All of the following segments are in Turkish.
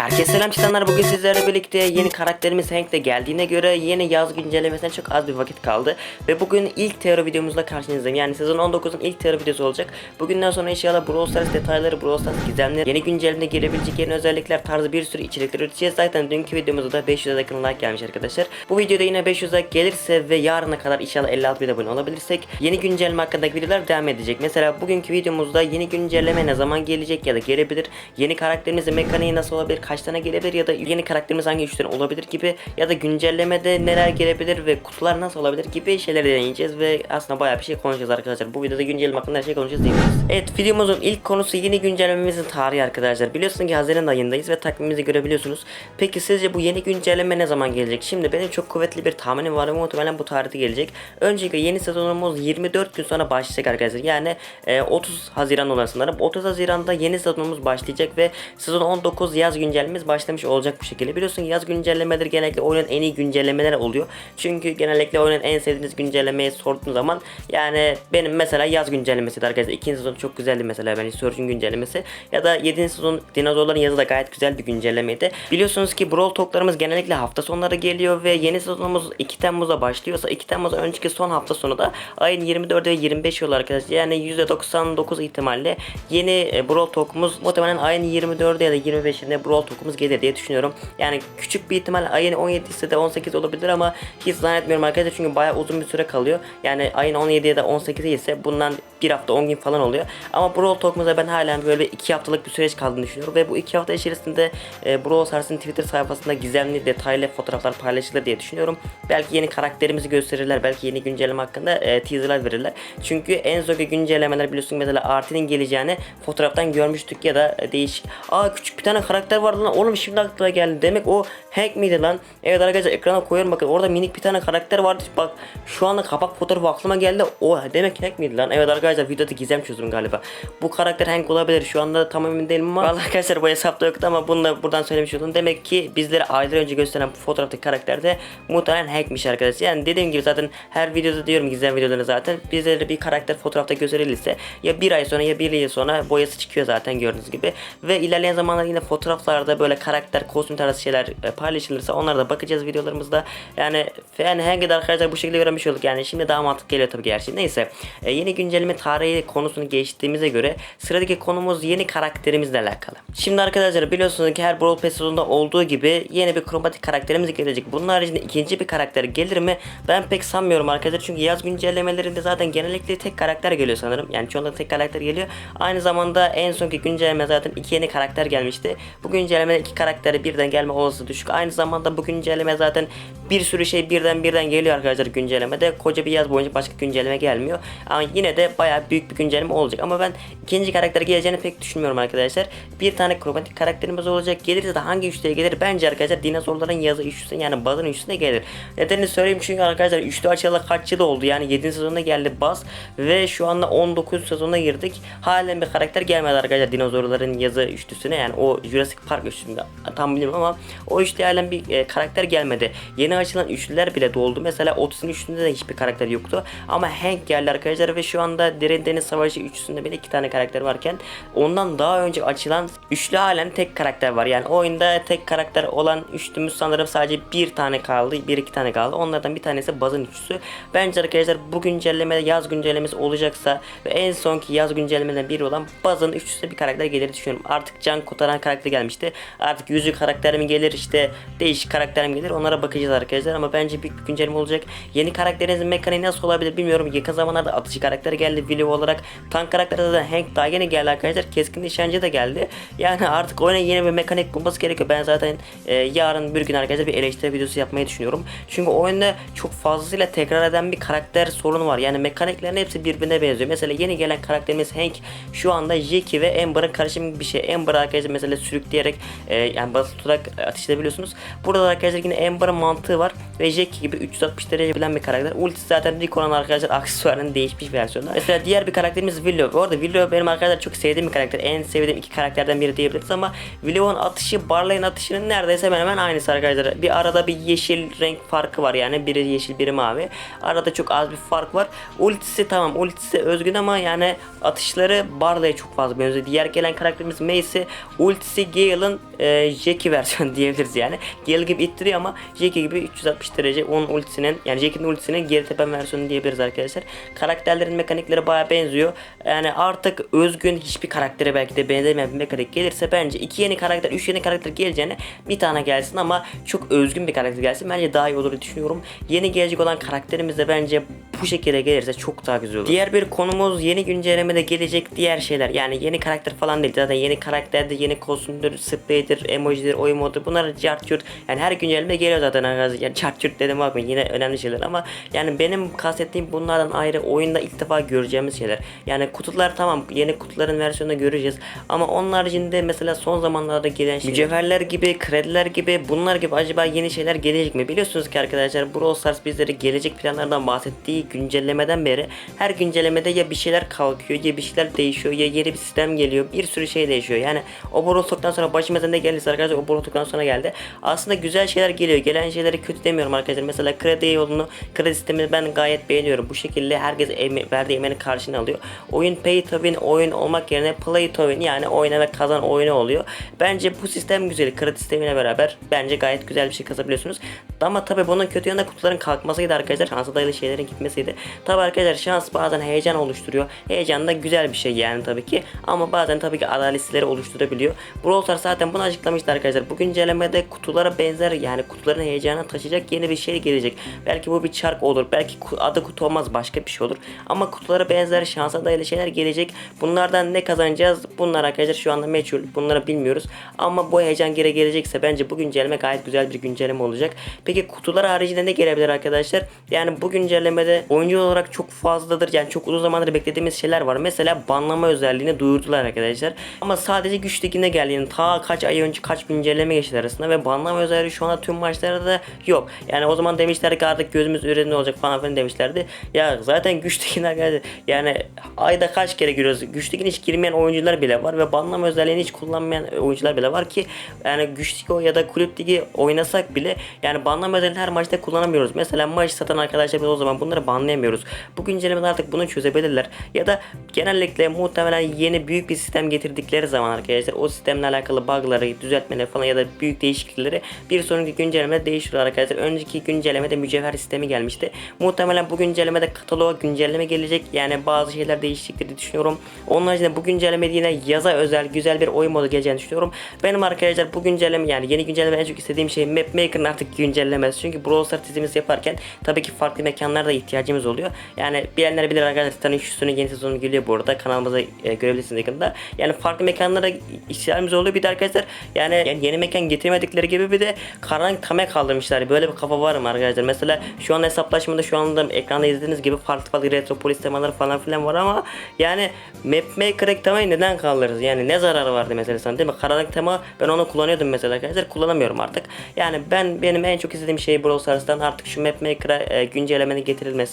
Herkese selam çıtanlar bugün sizlerle birlikte yeni karakterimiz Hank de geldiğine göre yeni yaz güncellemesine çok az bir vakit kaldı. Ve bugün ilk teori videomuzla karşınızdayım. Yani sezon 19'un ilk teori videosu olacak. Bugünden sonra inşallah Brawl Stars detayları Brawl Stars gizemleri yeni güncellemede gelebilecek yeni özellikler tarzı bir sürü içerikler üreteceğiz. Zaten dünkü videomuzda da 500'e yakın like gelmiş arkadaşlar. Bu videoda yine 500 like gelirse ve yarına kadar inşallah 56 bin abone olabilirsek yeni güncelleme hakkındaki videolar devam edecek. Mesela bugünkü videomuzda yeni güncelleme ne zaman gelecek ya da gelebilir? Yeni karakterimizin mekaniği nasıl olabilir kaç tane gelebilir ya da yeni karakterimiz hangi güçten olabilir gibi ya da güncellemede neler gelebilir ve kutular nasıl olabilir gibi şeyleri deneyeceğiz ve aslında bayağı bir şey konuşacağız arkadaşlar. Bu videoda güncelleme hakkında her şey konuşacağız diyebiliriz. Evet videomuzun ilk konusu yeni güncellememizin tarihi arkadaşlar. Biliyorsunuz ki Haziran ayındayız ve takvimimizi görebiliyorsunuz. Peki sizce bu yeni güncelleme ne zaman gelecek? Şimdi benim çok kuvvetli bir tahminim var ve muhtemelen bu tarihte gelecek. Öncelikle yeni sezonumuz 24 gün sonra başlayacak arkadaşlar. Yani e, 30 Haziran olan sanırım. 30 Haziran'da yeni sezonumuz başlayacak ve sezon 19 yaz güncellememiz başlamış olacak bu şekilde. Biliyorsun yaz güncellemeleri genellikle oyunun en iyi güncellemeler oluyor. Çünkü genellikle oyunun en sevdiğiniz güncellemeyi sorduğum zaman yani benim mesela yaz güncellemesi arkadaşlar. İkinci sezon çok güzeldi mesela ben Surgeon güncellemesi. Ya da 7. sezon dinozorların yazı da gayet güzel bir güncellemeydi. Biliyorsunuz ki Brawl Talk'larımız genellikle hafta sonları geliyor ve yeni sezonumuz 2 Temmuz'a başlıyorsa 2 Temmuz önceki son hafta sonu da ayın 24 ve 25 yolu arkadaşlar. Yani %99 ihtimalle yeni e, Brawl Talk'umuz muhtemelen ayın 24'ü ya da 25'inde Brawl Talk'umuz gelir diye düşünüyorum. Yani küçük bir ihtimal ayın 17'si de 18 olabilir ama hiç zannetmiyorum arkadaşlar çünkü bayağı uzun bir süre kalıyor. Yani ayın 17 ya da 18'i ise bundan bir hafta 10 gün falan oluyor. Ama Brawl Talk'umuza ben halen böyle 2 haftalık bir süreç kaldığını düşünüyorum ve bu 2 hafta içerisinde e, Brawl Stars'ın Twitter sayfasında gizemli detaylı fotoğraflar paylaşılır diye düşünüyorum. Belki yeni karakterimizi gösterirler, belki yeni güncelleme hakkında e, teaserlar verirler. Çünkü en sonki güncellemeler biliyorsun mesela Artin'in geleceğini fotoğraftan görmüştük ya da e, değişik. Aa küçük bir tane karakter vardı lan oğlum şimdi aklıma geldi. Demek o Hank miydi lan? Evet arkadaşlar ekrana koyuyorum bakın orada minik bir tane karakter vardı. Bak şu anda kapak fotoğrafı aklıma geldi. O demek Hank miydi lan? Evet arkadaşlar videoda gizem çözdüm galiba. Bu karakter Hank olabilir. Şu anda tam emin değilim ama vallahi arkadaşlar bu hesapta yoktu ama bunu da buradan söylemiş oldum. Demek ki bizlere aylar önce gösteren fotoğraftaki karakter de muhtemelen Hank'miş arkadaşlar. Yani dediğim gibi zaten her videoda diyorum gizem videolarını zaten bizlere bir karakter fotoğrafta gösterilirse ya bir ay sonra ya bir yıl sonra boyası çıkıyor zaten gördüğünüz gibi. Ve ilerleyen zamanlarda yine fotoğraflarda böyle karakter kostüm tarzı şeyler e, paylaşılırsa onlara da bakacağız videolarımızda. Yani yani Hank'i de arkadaşlar bu şekilde öğrenmiş olduk. Yani şimdi daha mantıklı geliyor tabii gerçi. Neyse. E, yeni güncelleme tarihi konusunu geçtiğimize göre sıradaki konumuz yeni karakterimizle alakalı. Şimdi arkadaşlar biliyorsunuz ki her Brawl Pass sezonunda olduğu gibi yeni bir kromatik karakterimiz gelecek. Bunun haricinde ikinci bir karakter gelir mi? Ben pek sanmıyorum arkadaşlar. Çünkü yaz güncellemelerinde zaten genellikle tek karakter geliyor sanırım. Yani çoğunlukla tek karakter geliyor. Aynı zamanda en sonki güncelleme zaten iki yeni karakter gelmişti. Bu güncellemede iki karakteri birden gelme olasılığı düşük. Aynı zamanda bu güncelleme zaten bir sürü şey birden birden geliyor arkadaşlar güncellemede. Koca bir yaz boyunca başka güncelleme gelmiyor. Ama yine de bayağı büyük bir güncelleme olacak. Ama ben ikinci karakter geleceğini pek düşünmüyorum arkadaşlar. Bir tane kromatik karakterimiz olacak. Gelirse de hangi üçlüye gelir? Bence arkadaşlar dinozorların yazı üçlüsüne yani bazın üçlüsüne gelir. Nedenini söyleyeyim çünkü arkadaşlar üçlü açılalı kaç yıl oldu? Yani 7. sezonda geldi baz ve şu anda 19 sezona girdik. Halen bir karakter gelmedi arkadaşlar dinozorların yazı üçlüsüne yani o Jurassic Park üçlüsünde tam bilmiyorum ama o üçlü halen bir e, karakter gelmedi. Yeni açılan üçlüler bile doldu. Mesela 30'un üçlüsünde de hiçbir karakter yoktu. Ama Hank geldi arkadaşlar ve şu anda Derin Deniz Savaşı üçlüsünde bile iki tane karakter varken ondan daha önce açılan üçlü halen tek karakter var. Yani oyunda tek karakter olan üçlümüz sanırım sadece bir tane kaldı. Bir iki tane kaldı. Onlardan bir tanesi Baz'ın üçlüsü. Bence arkadaşlar bu güncellemede yaz güncellemesi olacaksa ve en sonki yaz güncellemeden biri olan Baz'ın üçlüsüne bir karakter gelir düşünüyorum. Artık can kurtaran karakter gelmişti. Artık yüzü karakter mi gelir işte değişik karakter mi gelir onlara bakacağız arkadaşlar ama bence büyük bir güncelleme olacak. Yeni karakterinizin mekaniği nasıl olabilir bilmiyorum. Yakın zamanlarda atıcı karakter geldi Willow olarak. Tank karakterde de Hank daha yeni geldi arkadaşlar. Keskin nişancı da geldi. Yani artık oyuna yeni bir mekanik bulması gerekiyor. Ben zaten e, yarın bir gün arkadaşlar bir eleştiri videosu yapmayı düşünüyorum. Çünkü oyunda çok fazlasıyla tekrar eden bir karakter sorunu var. Yani mekaniklerin hepsi birbirine benziyor. Mesela yeni gelen karakterimiz Hank şu anda Jackie ve Amber'ın karışımı bir şey. Amber arkadaşlar mesela sürükleyerek e, yani basit tutarak ateşleyebiliyorsunuz. Burada da arkadaşlar yine Amber'ın mantığı var ve Jackie gibi 360 derece bilen bir karakter. Ultisi zaten Rico'nun arkadaşlar aksesuarının değişmiş versiyonu. Mesela diğer bir karakterimiz Willow. Bu arada Willow benim arkadaşlar çok sevdiğim bir karakter. En sevdiğim iki karakterden biri diyebiliriz ama Willow'un atışı Barley'in atışının neredeyse hemen hemen aynısı arkadaşlar. Bir arada bir yeşil renk farkı var yani. Biri yeşil biri mavi. Arada çok az bir fark var. Ultisi tamam ultisi özgün ama yani atışları Barley'e çok fazla benziyor. Diğer gelen karakterimiz Mace'i ultisi Gale'ın e, Jackie versiyonu diyebiliriz yani. Gale gibi ittiriyor ama Jackie gibi 360 derece onun ultisinin yani Jackie'nin ultisinin geri tepen versiyonu diyebiliriz arkadaşlar. Karakterlerin mekanikleri baya benziyor. Yani artık özgün hiçbir karaktere belki de benzemeyen bir mekanik gelirse bence iki yeni karakter, üç yeni karakter geleceğine bir tane gelsin ama çok özgün bir karakter gelsin. Bence daha iyi olur diye düşünüyorum. Yeni gelecek olan karakterimiz de bence bu şekilde gelirse çok daha güzel olur. Diğer bir konumuz yeni güncellemede gelecek diğer şeyler. Yani yeni karakter falan değil. Zaten yeni karakterde yeni kostümdür, spreydir, emojidir, oyun modu bunlar cartçurt. Yani her güncelleme geliyor zaten. Yani cartçurt dedim bakmayın yine önemli şeyler ama yani benim kastettiğim bunlardan ayrı oyunda ilk defa göreceğimiz şeyler. Yani kutular tamam yeni kutuların versiyonunu göreceğiz ama onun haricinde mesela son zamanlarda gelen şeyler, mücevherler gibi, krediler gibi bunlar gibi acaba yeni şeyler gelecek mi? Biliyorsunuz ki arkadaşlar Brawl Stars bizlere gelecek planlardan bahsettiği güncellemeden beri her güncellemede ya bir şeyler kalkıyor ya bir şeyler değişiyor ya yeni bir sistem geliyor bir sürü şey değişiyor. Yani o Brawl Stars'tan sonra başımıza ne geldiyse arkadaşlar o Brawl Stars'tan sonra geldi. Aslında güzel şeyler geliyor. Gelen şeyleri kötü demiyorum arkadaşlar. Mesela kredi yolunu, kredi sistemini ben gayet beğeniyorum. Bu şekilde herkes eme verdiği emeğini karşına alıyor. Oyun pay to win oyun olmak yerine play to win yani oyna kazan oyunu oluyor. Bence bu sistem güzel. Kredi sistemiyle beraber bence gayet güzel bir şey kazabiliyorsunuz. Ama tabi bunun kötü yanı kutuların kalkmasıydı arkadaşlar. Şansa dayalı şeylerin gitmesiydi. Tabi arkadaşlar şans bazen heyecan oluşturuyor. Heyecan da güzel bir şey yani tabii ki. Ama bazen tabii ki adaletsizleri oluşturabiliyor. Brawl Stars zaten bunu açıklamıştı arkadaşlar. Bu güncellemede kutulara benzer yani kutuların heyecanına taşıyacak yeni bir şey gelecek. Belki bu bir çark olur. Belki adı kutu olmaz başka bir şey olur. Ama kutulara benzer şansa dayalı şeyler gelecek. Bunlardan ne kazanacağız? Bunlar arkadaşlar şu anda meçhul. Bunları bilmiyoruz. Ama bu heyecan geri gelecekse bence bu güncelleme gayet güzel bir güncelleme olacak. Peki kutular haricinde ne gelebilir arkadaşlar? Yani bu güncellemede oyuncu olarak çok fazladır. Yani çok uzun zamandır beklediğimiz şeyler var. Mesela banlama özelliğini duyurdular arkadaşlar. Ama sadece güç ligine geldiğini ta kaç ay önce kaç güncelleme geçti arasında ve banlama özelliği şu anda tüm maçlarda da yok. Yani o zaman demişler ki artık gözümüz üzerinde olacak falan filan demişlerdi. Ya zaten güç ligine geldi. Yani ayda kaç kere giriyoruz? Güç hiç girmeyen oyuncular bile var ve banlama özelliğini hiç kullanmayan oyuncular bile var ki yani güç ligi ya da kulüp ligi oynasak bile yani banlama özelliğini her maçta kullanamıyoruz. Mesela maç satan arkadaşlar biz o zaman bunları banlayamıyoruz. Bu güncellemede artık bunu çözebilirler. Ya da genellikle muhtemelen yeni büyük bir sistem getirdikleri zaman arkadaşlar o sistemle alakalı bug'ları, düzeltmeleri falan ya da büyük değişiklikleri bir sonraki güncellemede değiştiriyor arkadaşlar. Önceki güncellemede mücevher sistemi gelmişti. Muhtemelen bu güncellemede kataloğa güncelleme gelecek. Yani bazı şeyler değişecektir diye düşünüyorum. Onun haricinde bu güncellemede yine yaza özel güzel bir oyun modu geleceğini düşünüyorum. Benim arkadaşlar bu güncelleme yani yeni güncelleme en çok istediğim şey Map Maker'ın artık güncellemesi. Çünkü Brawl Stars dizimizi yaparken tabii ki farklı mekanlarda ihtiyacımız oluyor. Yani bilenler bilir arkadaşlar Titan'ın sonu yeni sezonu geliyor bu arada. Kanalımıza e, görebilirsiniz yakında. Yani farklı mekanlara ihtiyacımız oluyor. Bir de arkadaşlar yani, yani yeni mekan getirmedikleri gibi bir de karanlık tame kaldırmışlar. Böyle bir kafa var mı arkadaşlar? Mesela şu an hesaplaşmada şu anda ekranda izlediğiniz gibi farklı farklı retropolis temaları falan filan var ama yani map maker temayı neden kaldırırız? Yani ne zararı vardı mesela sana değil mi? Karanlık tema ben onu kullanıyordum mesela arkadaşlar. Kullanamıyorum artık. Yani ben benim en çok istediğim şey Brawl Stars'tan artık şu map maker'a e, güncellemenin getirilmesi.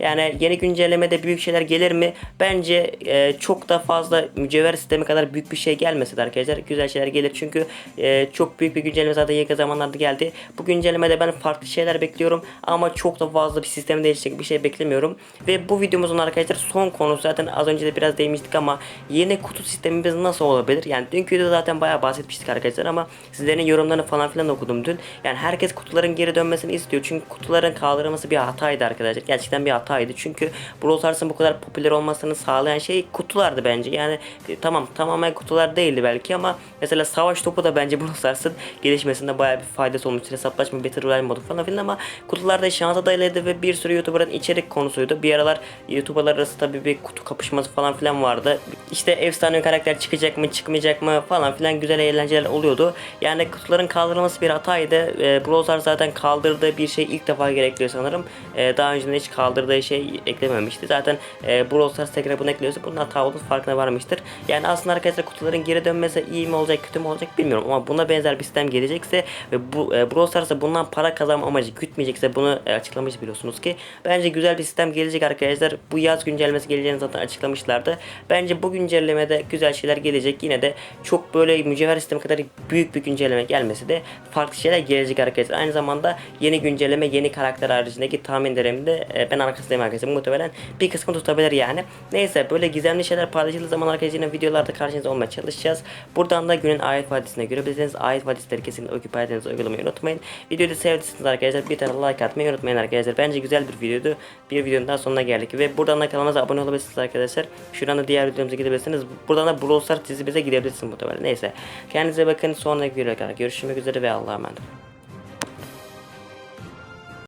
Yani yeni güncellemede büyük şeyler gelir mi? Bence e, çok da fazla mücevher sistemi kadar büyük bir şey gelmese de arkadaşlar güzel şeyler gelir çünkü e, çok büyük bir güncelleme zaten yakın zamanlarda geldi. Bu güncellemede ben farklı şeyler bekliyorum ama çok da fazla bir sistem değişecek bir şey beklemiyorum. Ve bu videomuzun arkadaşlar son konusu zaten az önce de biraz değinmiştik ama yeni kutu sistemimiz nasıl olabilir? Yani dünkü videoda zaten bayağı bahsetmiştik arkadaşlar ama sizlerin yorumlarını falan filan okudum dün. Yani herkes kutuların geri dönmesini istiyor. Çünkü kutuların kaldırılması bir hataydı arkadaşlar. Gerçekten bir hataydı. Çünkü Brawl Stars'ın bu kadar popüler olmasını sağlayan şey kutulardı bence. Yani e, tamam tamamen kutular değildi belki ama mesela savaş topu da bence Brawl Stars'ın gelişmesinde bayağı bir faydası olmuştur. Hesaplaşma, Battle Royale modu falan filan ama kutularda şansa dayalıydı ve bir sürü YouTuber'ın içerik konusuydu. Bir aralar YouTuber'lar arası tabii bir kutu kapışması falan filan vardı. İşte efsane karakter çıkacak mı çıkmayacak mı falan filan güzel eğlenceler oluyordu. Yani kutuların kaldırılması bir hataydı. E, Brawl Stars zaten kaldırdığı bir şey ilk defa gerekiyor sanırım. E, daha önceden hiç kaldırdığı şey eklememişti. Zaten e, Brawl tekrar bunu ekliyorsa bunun hata olduğu farkına varmıştır. Yani aslında arkadaşlar kutuların geri dönmesi iyi mi olacak kötü mü olacak bilmiyorum ama buna benzer bir sistem gelecekse ve bu e, Brawl Stars'a bundan para kazanma amacı gütmeyecekse bunu e, açıklamış biliyorsunuz ki bence güzel bir sistem gelecek arkadaşlar. Bu yaz güncellemesi geleceğini zaten açıklamışlardı. Bence bu güncellemede güzel şeyler gelecek. Yine de çok böyle mücevher sistemi kadar büyük bir güncelleme gelmesi de farklı şeyler gelecek arkadaşlar. Aynı zamanda yeni güncelleme, yeni karakter haricindeki tahminlerimi de e, ben arkasındayım arkadaşlar. Muhtemelen bir kısmı tutabilir yani. Neyse böyle gizemli şeyler paylaşıldığı zaman arkadaşlar yine videolarda karşınızda olmaya çalışacağız. Buradan da günün ayet vadisine görebilirsiniz. Ayet vadisleri kesinlikle okuyup hayatınızı uygulamayı unutmayın. Videoyu da sevdiyseniz arkadaşlar bir tane like atmayı unutmayın arkadaşlar. Bence güzel bir videoydu. Bir videonun daha sonuna geldik ve buradan da kanalımıza abone olabilirsiniz arkadaşlar. Şuradan da diğer videomuza gidebilirsiniz. Buradan da Brawl Stars dizimize gidebilirsiniz muhtemelen. Neyse. Kendinize bakın. Sonraki videoda görüşmek üzere ve Allah'a emanet.